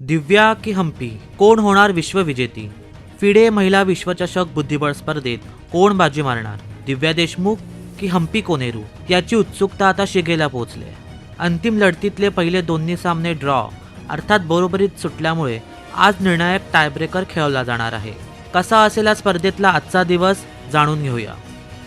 दिव्या की हम्पी कोण होणार विश्वविजेती? फिडे महिला विश्वचषक बुद्धिबळ स्पर्धेत कोण बाजी मारणार? दिव्या देशमुख की हम्पी कोनेरू? याची उत्सुकता आता शिगेला पोहोचले अंतिम लढतीतले पहिले दोन्ही सामने ड्रॉ अर्थात बरोबरीत सुटल्यामुळे आज निर्णायक टायब्रेकर खेळवला जाणार आहे. कसा असेल या स्पर्धेतला आजचा दिवस जाणून घेऊया.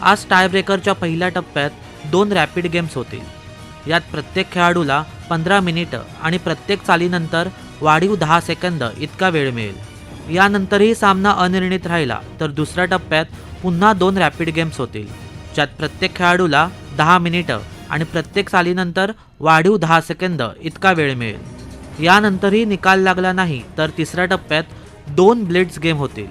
आज टायब्रेकरच्या पहिल्या टप्प्यात दोन रॅपिड गेम्स होतील. यात प्रत्येक खेळाडूला पंधरा मिनिटं आणि प्रत्येक चालीनंतर वाढीव दहा सेकंद इतका वेळ मिळेल. यानंतरही सामना अनिर्णित राहिला तर दुसऱ्या टप्प्यात पुन्हा दोन रॅपिड गेम्स होतील. ज्यात प्रत्येक खेळाडूला दहा मिनिटं आणि प्रत्येक चालीनंतर वाढीव दहा सेकंद इतका वेळ मिळेल. यानंतरही निकाल लागला नाही तर तिसऱ्या टप्प्यात दोन ब्लेड्स गेम होतील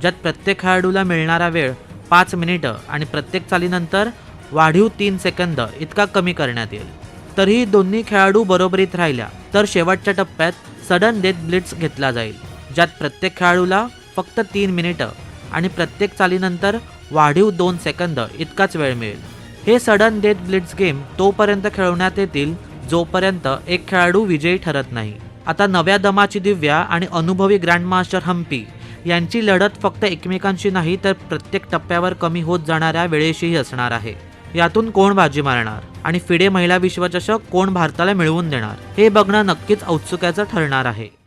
ज्यात प्रत्येक खेळाडूला मिळणारा वेळ पाच मिनिटं आणि प्रत्येक चालीनंतर वाढीव तीन सेकंद इतका कमी करण्यात येईल. तरीही दोन्ही खेळाडू बरोबरीत राहिल्या. तर शेवटच्या टप्प्यात सडन डेथ ब्लिट्स घेतला जाईल ज्यात प्रत्येक खेळाडूला फक्त तीन मिनिटं आणि प्रत्येक चालीनंतर वाढीव दोन सेकंद इतकाच वेळ मिळेल. हे सडन डेथ ब्लिट्स गेम तोपर्यंत खेळवण्यात येतील जोपर्यंत एक खेळाडू विजयी ठरत नाही. आता नव्या दमाची दिव्या आणि अनुभवी ग्रँडमास्टर हम्पी यांची लढत फक्त एकमेकांशी नाही तर प्रत्येक टप्प्यावर कमी होत जाणाऱ्या वेळेशीही असणार आहे. यातून कोण बाजी मारणार? आणि फिडे महिला विश्वचषक कोण भारताला मिळवून देणार? हे बघणं नक्कीच औत्सुक्याचं ठरणार आहे.